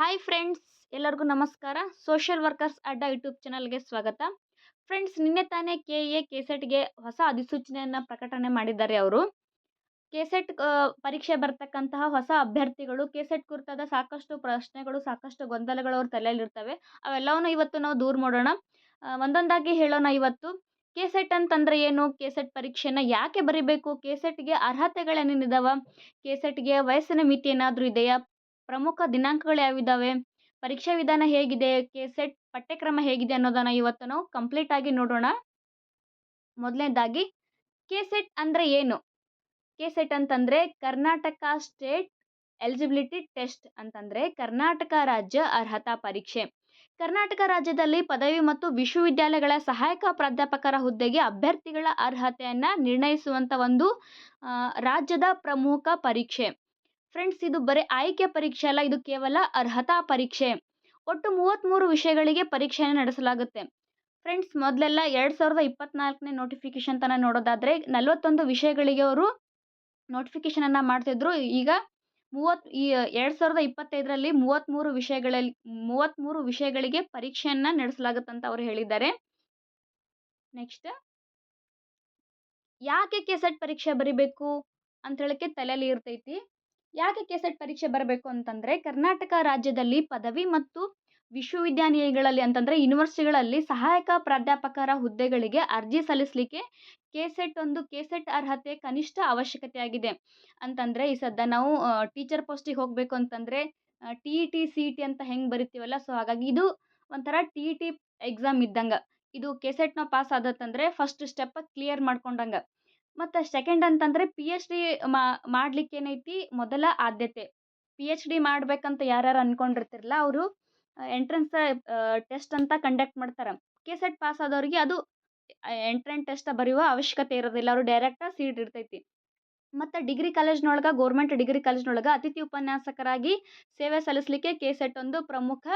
Hi friends ಎಲ್ಲರಿಗೂ ನಮಸ್ಕಾರ. Social workers ಅಡ್ಡ ಯೂಟ್ಯೂಬ್ ಚಾನಲ್ಗೆ ಸ್ವಾಗತ. ಫ್ರೆಂಡ್ಸ್ ನಿನ್ನೆ ತಾನೇ ಕೆ ಎ ಕೆಸೆಟ್ಗೆ ಹೊಸ ಅಧಿಸೂಚನೆಯನ್ನು ಪ್ರಕಟಣೆ ಮಾಡಿದ್ದಾರೆ ಅವರು. ಕೆಸೆಟ್ ಪರೀಕ್ಷೆ ಬರ್ತಕ್ಕಂತಹ ಹೊಸ ಅಭ್ಯರ್ಥಿಗಳು ಕೆಸೆಟ್ ಕುರಿತಾದ ಸಾಕಷ್ಟು ಪ್ರಶ್ನೆಗಳು, ಸಾಕಷ್ಟು ಗೊಂದಲಗಳು ಅವ್ರ ತಲೆಯಲ್ಲಿರ್ತವೆ. ಅವೆಲ್ಲವನ್ನು ಇವತ್ತು ನಾವು ದೂರ ಮಾಡೋಣ. ಒಂದೊಂದಾಗಿ ಹೇಳೋಣ ಇವತ್ತು. ಕೆಸೆಟ್ ಅಂತಂದ್ರೆ ಏನು? ಕೆಸೆಟ್ ಪರೀಕ್ಷೆನ ಯಾಕೆ ಬರೀಬೇಕು? ಕೆಸೆಟ್ಗೆ ಅರ್ಹತೆಗಳೇನೇನಿದಾವ? ಕೆಸೆಟ್ಗೆ ವಯಸ್ಸಿನ ಮಿತಿ ಏನಾದರೂ ಇದೆಯಾ? ಪ್ರಮುಖ ದಿನಾಂಕಗಳು ಯಾವಿದ್ದಾವೆ ಪರೀಕ್ಷಾ ವಿಧಾನ ಹೇಗಿದೆ? ಕೆ ಸೆಟ್ ಪಠ್ಯಕ್ರಮ ಹೇಗಿದೆ ಅನ್ನೋದನ್ನು ಇವತ್ತು ನಾವು ಕಂಪ್ಲೀಟ್ ಆಗಿ ನೋಡೋಣ. ಮೊದಲನೇದಾಗಿ ಕೆ ಸೆಟ್ ಅಂದರೆ ಏನು? ಕೆ ಸೆಟ್ ಅಂತಂದರೆ ಕರ್ನಾಟಕ ಸ್ಟೇಟ್ ಎಲಿಜಿಬಿಲಿಟಿ ಟೆಸ್ಟ್ ಅಂತಂದರೆ ಕರ್ನಾಟಕ ರಾಜ್ಯ ಅರ್ಹತಾ ಪರೀಕ್ಷೆ. ಕರ್ನಾಟಕ ರಾಜ್ಯದಲ್ಲಿ ಪದವಿ ಮತ್ತು ವಿಶ್ವವಿದ್ಯಾಲಯಗಳ ಸಹಾಯಕ ಪ್ರಾಧ್ಯಾಪಕರ ಹುದ್ದೆಗೆ ಅಭ್ಯರ್ಥಿಗಳ ಅರ್ಹತೆಯನ್ನು ನಿರ್ಣಯಿಸುವಂಥ ಒಂದು ರಾಜ್ಯದ ಪ್ರಮುಖ ಪರೀಕ್ಷೆ. ಫ್ರೆಂಡ್ಸ್ ಇದು ಬರೀ ಆಯ್ಕೆ ಪರೀಕ್ಷೆ ಅಲ್ಲ, ಇದು ಕೇವಲ ಅರ್ಹತಾ ಪರೀಕ್ಷೆ. ಒಟ್ಟು ಮೂವತ್ತ್ಮೂರು ವಿಷಯಗಳಿಗೆ ಪರೀಕ್ಷೆಯನ್ನು ನಡೆಸಲಾಗುತ್ತೆ. ಫ್ರೆಂಡ್ಸ್ ಮೊದಲೆಲ್ಲ ಎರಡು ಸಾವಿರದ ಇಪ್ಪತ್ನಾಲ್ಕನೇ ನೋಟಿಫಿಕೇಶನ್ ತನ ನೋಡೋದಾದರೆ ನಲವತ್ತೊಂದು ವಿಷಯಗಳಿಗೆ ಅವರು ನೋಟಿಫಿಕೇಷನನ್ನು ಮಾಡ್ತಿದ್ರು. ಈಗ ಮೂವತ್ತು, ಈ ಎರಡು ಸಾವಿರದ ಇಪ್ಪತ್ತೈದರಲ್ಲಿ ಮೂವತ್ತ್ಮೂರು ವಿಷಯಗಳಲ್ಲಿ ಮೂವತ್ತ್ಮೂರು ವಿಷಯಗಳಿಗೆ ಪರೀಕ್ಷೆಯನ್ನು ನಡೆಸಲಾಗುತ್ತೆ ಅಂತ ಅವರು ಹೇಳಿದ್ದಾರೆ. ನೆಕ್ಸ್ಟ್ ಯಾಕೆ ಕೆ ಸೆಟ್ ಪರೀಕ್ಷೆ ಬರಿಬೇಕು ಅಂತ ಹೇಳಕ್ಕೆ ತಲೆಯಲ್ಲಿ ಇರ್ತೈತಿ. ಯಾಕೆ ಕೆಸೆಟ್ ಪರೀಕ್ಷೆ ಬರಬೇಕು ಅಂತಂದರೆ, ಕರ್ನಾಟಕ ರಾಜ್ಯದಲ್ಲಿ ಪದವಿ ಮತ್ತು ವಿಶ್ವವಿದ್ಯಾನಿಲಯಗಳಲ್ಲಿ ಅಂತಂದರೆ ಯೂನಿವರ್ಸಿಟಿಗಳಲ್ಲಿ ಸಹಾಯಕ ಪ್ರಾಧ್ಯಾಪಕರ ಹುದ್ದೆಗಳಿಗೆ ಅರ್ಜಿ ಸಲ್ಲಿಸಲಿಕ್ಕೆ ಕೆಸೆಟ್ ಒಂದು ಕೆಸೆಟ್ ಅರ್ಹತೆ ಕನಿಷ್ಠ ಅವಶ್ಯಕತೆಯಾಗಿದೆ. ಅಂತಂದರೆ ಈ ಸದ್ಯ ನಾವು ಟೀಚರ್ ಪೋಸ್ಟಿಗೆ ಹೋಗಬೇಕು ಅಂತಂದರೆ T E T, C E T ಅಂತ ಹೆಂಗೆ ಬರಿತೀವಲ್ಲ, ಸೊ ಹಾಗಾಗಿ ಇದು ಒಂಥರ ಟಿ ಇ ಟಿ ಎಕ್ಸಾಮ್ ಇದ್ದಂಗೆ. ಇದು ಕೆಸೆಟ್ ನಾವು ಪಾಸ್ ಆದತ್ತಂದರೆ ಫಸ್ಟ್ ಸ್ಟೆಪ್ ಕ್ಲಿಯರ್ ಮಾಡ್ಕೊಂಡಂಗೆ. ಮತ್ತು ಸೆಕೆಂಡ್ ಅಂತಂದರೆ ಪಿ ಎಚ್ ಡಿ ಮಾಡ್ಲಿಕ್ಕೆ ಏನೈತಿ? ಮೊದಲ ಆದ್ಯತೆ. ಪಿ ಎಚ್ ಡಿ ಮಾಡ್ಬೇಕಂತ ಯಾರ್ಯಾರು ಅಂದ್ಕೊಂಡಿರ್ತಿರಲ್ಲ ಅವರು ಎಂಟ್ರೆನ್ಸ್ ಟೆಸ್ಟ್ ಅಂತ ಕಂಡಕ್ಟ್ ಮಾಡ್ತಾರೆ. ಕೆ ಸೆಟ್ ಪಾಸ್ ಆದವ್ರಿಗೆ ಅದು ಎಂಟ್ರೆನ್ಸ್ ಟೆಸ್ಟ್ ಬರೆಯುವ ಅವಶ್ಯಕತೆ ಇರೋದಿಲ್ಲ. ಅವರು ಡೈರೆಕ್ಟಾಗಿ ಸೀಟ್ ಇರ್ತೈತಿ ಮತ್ತು ಡಿಗ್ರಿ ಕಾಲೇಜ್ನೊಳಗೆ ಗೌರ್ಮೆಂಟ್ ಡಿಗ್ರಿ ಕಾಲೇಜ್ನೊಳಗೆ ಅತಿಥಿ ಉಪನ್ಯಾಸಕರಾಗಿ ಸೇವೆ ಸಲ್ಲಿಸಲಿಕ್ಕೆ ಕೆ ಸೆಟ್ ಒಂದು ಪ್ರಮುಖ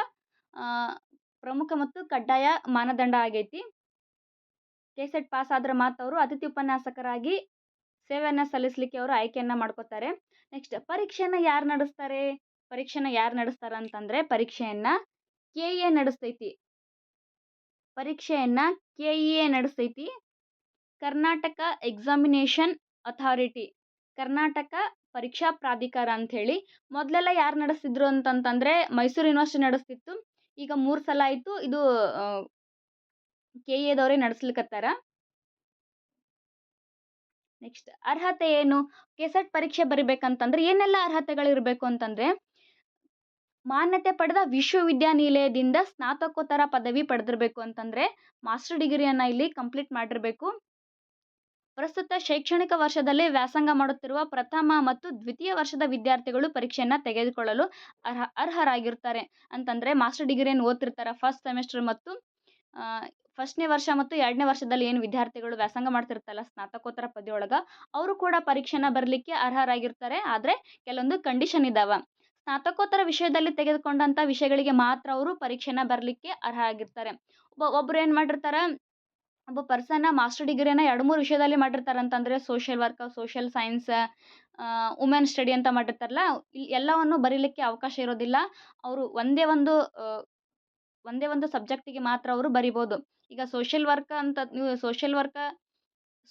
ಪ್ರಮುಖ ಮತ್ತು ಕಡ್ಡಾಯ ಮಾನದಂಡ ಆಗೈತಿ. ಕೆ ಸೆಟ್ ಪಾಸ್ ಆದರೆ ಮಾತ್ರ ಅವರು ಅತಿಥಿ ಉಪನ್ಯಾಸಕರಾಗಿ ಸೇವೆಯನ್ನು ಸಲ್ಲಿಸಲಿಕ್ಕೆ ಅವರು ಆಯ್ಕೆಯನ್ನು ಮಾಡ್ಕೋತಾರೆ. ನೆಕ್ಸ್ಟ್ ಪರೀಕ್ಷೆನ ಯಾರು ನಡೆಸ್ತಾರೆ? ಪರೀಕ್ಷೆನ ಯಾರು ನಡೆಸ್ತಾರೆ ಅಂತಂದರೆ ಪರೀಕ್ಷೆಯನ್ನು ಕೆ ಎ ನಡೆಸ್ತೈತಿ. ಪರೀಕ್ಷೆಯನ್ನು K E A ನಡೆಸ್ತೈತಿ. Karnataka examination authority. Karnataka ಪರೀಕ್ಷಾ ಪ್ರಾಧಿಕಾರ ಅಂಥೇಳಿ ಮೊದಲೆಲ್ಲ ಯಾರು ನಡೆಸ್ತಿದ್ರು ಅಂತಂತಂದರೆ ಮೈಸೂರು ಯೂನಿವರ್ಸಿಟಿ ನಡೆಸ್ತಿತ್ತು. ಈಗ ಮೂರು ಸಲ ಆಯಿತು. ಇದು ಕೆ ಎದವರೇ ನಡೆಸ್ಲಿಕತ್ತಾರ? ನೆಕ್ಸ್ಟ್ ಅರ್ಹತೆ ಏನು? ಕೆ ಸೆಟ್ ಪರೀಕ್ಷೆ ಬರಿಬೇಕಂತಂದ್ರೆ ಏನೆಲ್ಲ ಅರ್ಹತೆಗಳಿರಬೇಕು ಅಂತಂದರೆ, ಮಾನ್ಯತೆ ಪಡೆದ ವಿಶ್ವವಿದ್ಯಾನಿಲಯದಿಂದ ಸ್ನಾತಕೋತ್ತರ ಪದವಿ ಪಡೆದಿರಬೇಕು ಅಂತಂದರೆ, ಮಾಸ್ಟರ್ ಡಿಗ್ರಿಯನ್ನು ಇಲ್ಲಿ ಕಂಪ್ಲೀಟ್ ಮಾಡಿರಬೇಕು. ಪ್ರಸ್ತುತ ಶೈಕ್ಷಣಿಕ ವರ್ಷದಲ್ಲಿ ವ್ಯಾಸಂಗ ಮಾಡುತ್ತಿರುವ ಪ್ರಥಮ ಮತ್ತು ದ್ವಿತೀಯ ವರ್ಷದ ವಿದ್ಯಾರ್ಥಿಗಳು ಪರೀಕ್ಷೆಯನ್ನು ತೆಗೆದುಕೊಳ್ಳಲು ಅರ್ಹ, ಅರ್ಹರಾಗಿರ್ತಾರೆ. ಅಂತಂದರೆ ಮಾಸ್ಟರ್ ಡಿಗ್ರಿಯನ್ನು ಓದ್ತಿರ್ತಾರೆ ಫಸ್ಟ್ ಸೆಮಿಸ್ಟರ್ ಮತ್ತು ಫಸ್ಟ್ನೇ ವರ್ಷ ಮತ್ತು ಎರಡನೇ ವರ್ಷದಲ್ಲಿ ಏನು ವಿದ್ಯಾರ್ಥಿಗಳು ವ್ಯಾಸಂಗ ಮಾಡ್ತಿರ್ತಾರಲ್ಲ ಸ್ನಾತಕೋತ್ತರ ಪದವಿ ಒಳಗೆ ಅವರು ಕೂಡ ಪರೀಕ್ಷೆನ ಬರಲಿಕ್ಕೆ ಅರ್ಹರಾಗಿರ್ತಾರೆ. ಆದರೆ ಕೆಲವೊಂದು ಕಂಡೀಷನ್ ಇದ್ದಾವೆ ಸ್ನಾತಕೋತ್ತರ ವಿಷಯದಲ್ಲಿ ತೆಗೆದುಕೊಂಡಂಥ ವಿಷಯಗಳಿಗೆ ಮಾತ್ರ ಅವರು ಪರೀಕ್ಷೆನ ಬರಲಿಕ್ಕೆ ಅರ್ಹ ಆಗಿರ್ತಾರೆ ಒಬ್ಬ ಒಬ್ಬರು ಏನು ಮಾಡಿರ್ತಾರೆ, ಒಬ್ಬ ಪರ್ಸನ್ನ ಮಾಸ್ಟರ್ ಡಿಗ್ರಿನ ಎರಡು ಮೂರು ವಿಷಯದಲ್ಲಿ ಮಾಡಿರ್ತಾರೆ ಅಂತಂದರೆ social work social science women study ಅಂತ ಮಾಡಿರ್ತಾರಲ್ಲ ಎಲ್ಲವನ್ನು ಬರೀಲಿಕ್ಕೆ ಅವಕಾಶ ಇರೋದಿಲ್ಲ. ಅವರು ಒಂದೇ ಒಂದು ಒಂದೇ ಒಂದು ಸಬ್ಜೆಕ್ಟಿಗೆ ಮಾತ್ರ ಅವರು ಬರಿಬೋದು. ಈಗ ಸೋಷಿಯಲ್ ವರ್ಕ್ ಅಂತ ನೀವು ಸೋಷಿಯಲ್ ವರ್ಕ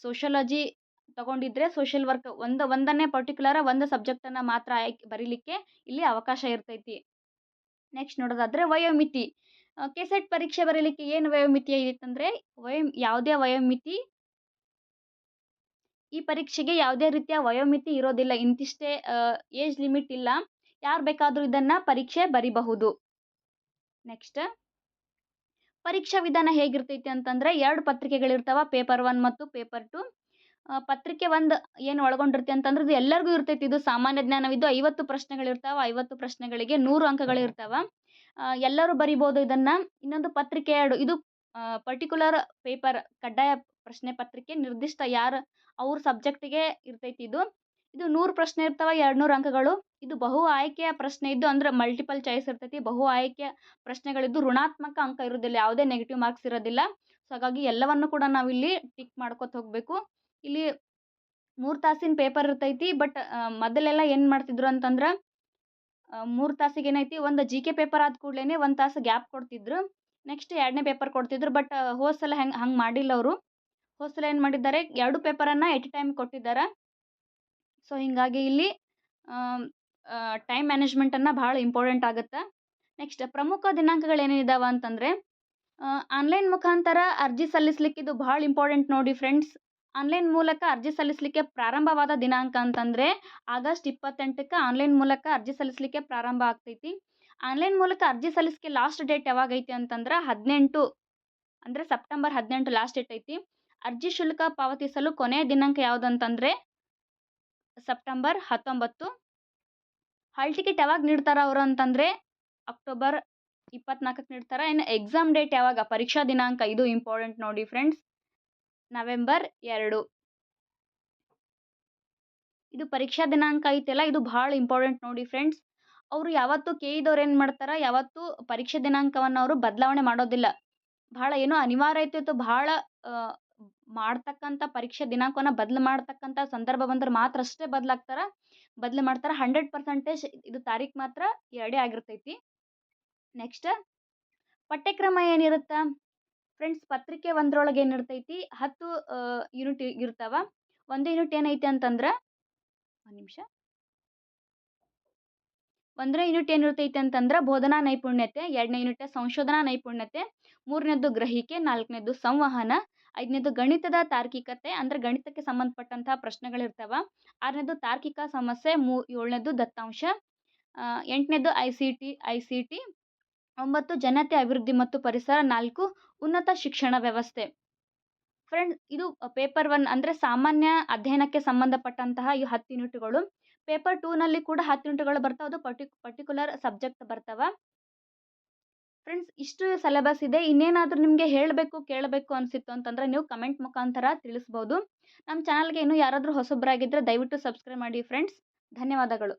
ಸೋಷಿಯಾಲಜಿ ತಗೊಂಡಿದ್ರೆ ಸೋಷಿಯಲ್ ವರ್ಕ್ ಒಂದು, ಒಂದನ್ನೇ ಪರ್ಟಿಕ್ಯುಲರ್ ಒಂದು ಸಬ್ಜೆಕ್ಟನ್ನು ಮಾತ್ರ ಆಯ್ಕೆ, ಬರೀಲಿಕ್ಕೆ ಇಲ್ಲಿ ಅವಕಾಶ ಇರ್ತೈತಿ. ನೆಕ್ಸ್ಟ್ ನೋಡೋದಾದರೆ ವಯೋಮಿತಿ. ಕೆ ಸೆಟ್ ಪರೀಕ್ಷೆ ಬರೀಲಿಕ್ಕೆ ಏನು ವಯೋಮಿತಿ ಐತಂದರೆ, ವಯೋ, ಯಾವುದೇ ವಯೋಮಿತಿ ಈ ಪರೀಕ್ಷೆಗೆ ಯಾವುದೇ ರೀತಿಯ ವಯೋಮಿತಿ ಇರೋದಿಲ್ಲ. ಇಂತಿಷ್ಟೇ ಏಜ್ ಲಿಮಿಟ್ ಇಲ್ಲ. ಯಾರು ಬೇಕಾದರೂ ಇದನ್ನು ಪರೀಕ್ಷೆ ಬರಿಬಹುದು. ನೆಕ್ಸ್ಟ್ ಪರೀಕ್ಷಾ ವಿಧಾನ ಹೇಗಿರ್ತೈತಿ ಅಂತಂದ್ರೆ ಎರಡು ಪತ್ರಿಕೆಗಳಿರ್ತಾವ ಪೇಪರ್ ಒನ್ ಮತ್ತು ಪೇಪರ್ ಟು ಪತ್ರಿಕೆ ಒಂದು ಏನು ಒಳಗೊಂಡಿರ್ತೈತಿ ಅಂತಂದ್ರೆ ಇದು ಎಲ್ಲರಿಗೂ ಇರ್ತೈತಿ. ಇದು ಸಾಮಾನ್ಯ ಜ್ಞಾನವಿದ್ದು ಐವತ್ತು ಪ್ರಶ್ನೆಗಳಿರ್ತಾವೆ ಐವತ್ತು ಪ್ರಶ್ನೆಗಳಿಗೆ ನೂರು ಅಂಕಗಳಿರ್ತಾವೆ ಎಲ್ಲರೂ ಬರಿಬೋದು ಇದನ್ನು. ಇನ್ನೊಂದು ಪತ್ರಿಕೆ ಎರಡು ಇದು ಪರ್ಟಿಕ್ಯುಲರ್ ಪೇಪರ್ ಕಡ್ಡಾಯ ಪ್ರಶ್ನೆ ಪತ್ರಿಕೆ ನಿರ್ದಿಷ್ಟ ಯಾರು ಅವ್ರ ಸಬ್ಜೆಕ್ಟಿಗೆ ಇರ್ತೈತಿ ಇದು. ಇದು ನೂರು ಪ್ರಶ್ನೆ ಇರ್ತಾವೆ ಎರಡು ನೂರು ಅಂಕಗಳು. ಇದು ಬಹು ಆಯ್ಕೆಯ ಪ್ರಶ್ನೆ ಇದ್ದು ಅಂದ್ರೆ ಮಲ್ಟಿಪಲ್ ಚಾಯ್ಸ್ ಇರ್ತೈತಿ. ಬಹು ಆಯ್ಕೆಯ ಪ್ರಶ್ನೆಗಳಿದ್ದು ಋಣಾತ್ಮಕ ಅಂಕ ಇರೋದಿಲ್ಲ, ಯಾವುದೇ ನೆಗೆಟಿವ್ ಮಾರ್ಕ್ಸ್ ಇರೋದಿಲ್ಲ. ಸೊ ಹಾಗಾಗಿ ಎಲ್ಲವನ್ನು ಕೂಡ ನಾವಿಲ್ಲಿ ಟಿಕ್ ಮಾಡ್ಕೊತ ಹೋಗಬೇಕು. ಇಲ್ಲಿ ಮೂರು ತಾಸಿನ ಪೇಪರ್ ಇರ್ತೈತಿ ಬಟ್ ಮೊದಲೆಲ್ಲ ಏನು ಮಾಡ್ತಿದ್ರು ಅಂತಂದ್ರೆ ಮೂರು ತಾಸಿಗೆ ಏನೈತಿ, ಒಂದು ಜಿ ಕೆ ಪೇಪರ್ ಆದ ಕೂಡಲೇ ಒಂದು ತಾಸು ಗ್ಯಾಪ್ ಕೊಡ್ತಿದ್ರು. ನೆಕ್ಸ್ಟ್ ಎರಡನೇ ಪೇಪರ್ ಕೊಡ್ತಿದ್ರು ಬಟ್ ಹೋದ ಸಲ ಹೆಂಗೆ, ಹಂಗೆ ಮಾಡಿಲ್ಲ ಅವರು. ಹೋದ ಸಲ ಏನು ಮಾಡಿದ್ದಾರೆ, ಎರಡು ಪೇಪರನ್ನು ಎಟ್ ಟೈಮ್ ಕೊಟ್ಟಿದ್ದಾರೆ. ಸೊ ಹೀಗಾಗಿ ಇಲ್ಲಿ ಟೈಮ್ ಮ್ಯಾನೇಜ್ಮೆಂಟನ್ನು ಭಾಳ ಇಂಪಾರ್ಟೆಂಟ್ ಆಗುತ್ತೆ. ನೆಕ್ಸ್ಟ್ ಪ್ರಮುಖ ದಿನಾಂಕಗಳು ಏನೇನಿದಾವೆ ಅಂತಂದರೆ ಆನ್ಲೈನ್ ಮುಖಾಂತರ ಅರ್ಜಿ ಸಲ್ಲಿಸಲಿಕ್ಕೆ ಇದು ಭಾಳ ಇಂಪಾರ್ಟೆಂಟ್ ನೋಡಿ ಫ್ರೆಂಡ್ಸ್ ಆನ್ಲೈನ್ ಮೂಲಕ ಅರ್ಜಿ ಸಲ್ಲಿಸಲಿಕ್ಕೆ ಪ್ರಾರಂಭವಾದ ದಿನಾಂಕ ಅಂತಂದರೆ, ಆಗಸ್ಟ್ ಇಪ್ಪತ್ತೆಂಟಕ್ಕೆ ಆನ್ಲೈನ್ ಮೂಲಕ ಅರ್ಜಿ ಸಲ್ಲಿಸಲಿಕ್ಕೆ ಪ್ರಾರಂಭ ಆಗ್ತೈತಿ. ಆನ್ಲೈನ್ ಮೂಲಕ ಅರ್ಜಿ ಸಲ್ಲಿಸಲಿಕ್ಕೆ ಲಾಸ್ಟ್ ಡೇಟ್ ಯಾವಾಗ ಐತಿ ಅಂತಂದ್ರೆ, ಹದಿನೆಂಟು, ಅಂದರೆ ಸೆಪ್ಟೆಂಬರ್ ಹದಿನೆಂಟು ಲಾಸ್ಟ್ ಡೇಟ್ ಐತಿ. ಅರ್ಜಿ ಶುಲ್ಕ ಪಾವತಿಸಲು ಕೊನೆಯ ದಿನಾಂಕ ಯಾವುದಂತಂದರೆ ಸೆಪ್ಟೆಂಬರ್ ಹತ್ತೊಂಬತ್ತು. ಹಾಲ್ ಟಿಕೆಟ್ ಯಾವಾಗ ನೀಡ್ತಾರೆ ಅವರು ಅಂತಂದರೆ, ಅಕ್ಟೋಬರ್ ಇಪ್ಪತ್ನಾಲ್ಕಕ್ಕೆ ನೀಡ್ತಾರೆ. ಇನ್ನು ಎಕ್ಸಾಮ್ ಡೇಟ್ ಯಾವಾಗ? ಪರೀಕ್ಷಾ ದಿನಾಂಕ ಇದು ಇಂಪಾರ್ಟೆಂಟ್ ನೋಡಿ ಫ್ರೆಂಡ್ಸ್ ನವೆಂಬರ್ ಎರಡು. ಇದು ಪರೀಕ್ಷಾ ದಿನಾಂಕ ಐತೆಲ್ಲ, ಇದು ಭಾಳ ಇಂಪಾರ್ಟೆಂಟ್ ನೋಡಿ ಫ್ರೆಂಡ್ಸ್ ಅವರು ಯಾವತ್ತೂ ಕೆ ಇದವ್ರು ಏನು ಮಾಡ್ತಾರೆ? ಯಾವತ್ತೂ ಪರೀಕ್ಷೆ ದಿನಾಂಕವನ್ನು ಅವರು ಬದಲಾವಣೆ ಮಾಡೋದಿಲ್ಲ. ಭಾಳ ಏನೋ ಅನಿವಾರ್ಯ ಅಥವಾ ಭಾಳ ಮಾಡ್ತಕ್ಕಂಥ ಪರೀಕ್ಷೆ ದಿನಾಂಕವನ್ನು ಬದಲು ಮಾಡ್ತಕ್ಕಂಥ ಸಂದರ್ಭ ಬಂದ್ರೆ ಮಾತ್ರ ಅಷ್ಟೇ ಬದಲಾಗ್ತಾರೆ. ಬದಲು ಮಾಡ್ತಾರೆ ಹಂಡ್ರೆಡ್ ಪರ್ಸೆಂಟೇಜ್ ಇದು ತಾರೀಕು ಮಾತ್ರ ಎರಡೇ ಆಗಿರ್ತೈತಿ. ನೆಕ್ಸ್ಟ್ ಪಠ್ಯಕ್ರಮ ಏನಿರುತ್ತೆ? ಫ್ರೆಂಡ್ಸ್ ಪತ್ರಿಕೆ ಒಂದರೊಳಗೆ ಏನಿರ್ತೈತಿ? ಹತ್ತು ಯೂನಿಟ್ ಇರ್ತಾವ. ಒಂದು ಯೂನಿಟ್ ಏನೈತಿ ಅಂತಂದ್ರೆ, ಒಂದು ನಿಮಿಷ. ಒಂದನೇ ಯೂನಿಟ್ ಏನಿರ್ತೈತಿ ಅಂತಂದ್ರೆ ಬೋಧನಾ ನೈಪುಣ್ಯತೆ, ಎರಡನೇ ಯೂನಿಟ್ ಸಂಶೋಧನಾ ನೈಪುಣ್ಯತೆ ಮೂರನೇದು ಗ್ರಹಿಕೆ ನಾಲ್ಕನೇದು ಸಂವಹನ ಐದನೇದು ಗಣಿತದ ತಾರ್ಕಿಕತೆ, ಅಂದರೆ ಗಣಿತಕ್ಕೆ ಸಂಬಂಧಪಟ್ಟಂತಹ ಪ್ರಶ್ನೆಗಳಿರ್ತವೆ. ಆರನೇದು ತಾರ್ಕಿಕ ಸಮಸ್ಯೆ, ಮೂ ಏಳನೇದು ದತ್ತಾಂಶ ಎಂಟನೇದು I C T I C T ಒಂಬತ್ತು ಜನತೆ ಅಭಿವೃದ್ಧಿ ಮತ್ತು ಪರಿಸರ, ನಾಲ್ಕು ಉನ್ನತ ಶಿಕ್ಷಣ ವ್ಯವಸ್ಥೆ. ಫ್ರೆಂಡ್, ಇದು ಪೇಪರ್ ಒನ್ ಅಂದರೆ ಸಾಮಾನ್ಯ ಅಧ್ಯಯನಕ್ಕೆ ಸಂಬಂಧಪಟ್ಟಂತಹ ಈ ಹತ್ತು ಯೂನಿಟ್ಗಳು. ಪೇಪರ್ ಟೂನಲ್ಲಿ ಕೂಡ ಹತ್ತು ಯೂನಿಟ್ಗಳು ಬರ್ತಾವೆ. ಅದು ಪರ್ಟಿ, ಪರ್ಟಿಕ್ಯುಲರ್ ಸಬ್ಜೆಕ್ಟ್ ಬರ್ತಾವೆ. ಫ್ರೆಂಡ್ಸ್, ಇಷ್ಟು ಸಿಲೆಬಸ್ ಇದೆ. ಇನ್ನೇನಾದರೂ ನಿಮಗೆ ಹೇಳಬೇಕು, ಕೇಳಬೇಕು ಅನಿಸಿತ್ತು ಅಂತಂದರೆ ನೀವು ಕಮೆಂಟ್ ಮುಖಾಂತರ ತಿಳಿಸ್ಬೋದು. ನಮ್ಮ ಚಾನಲ್ಗೆ ಇನ್ನೂ ಯಾರಾದರೂ ಹೊಸಬ್ರಾಗಿದ್ದರೆ ದಯವಿಟ್ಟು ಸಬ್ಸ್ಕ್ರೈಬ್ ಮಾಡಿ ಫ್ರೆಂಡ್ಸ್. ಧನ್ಯವಾದಗಳು.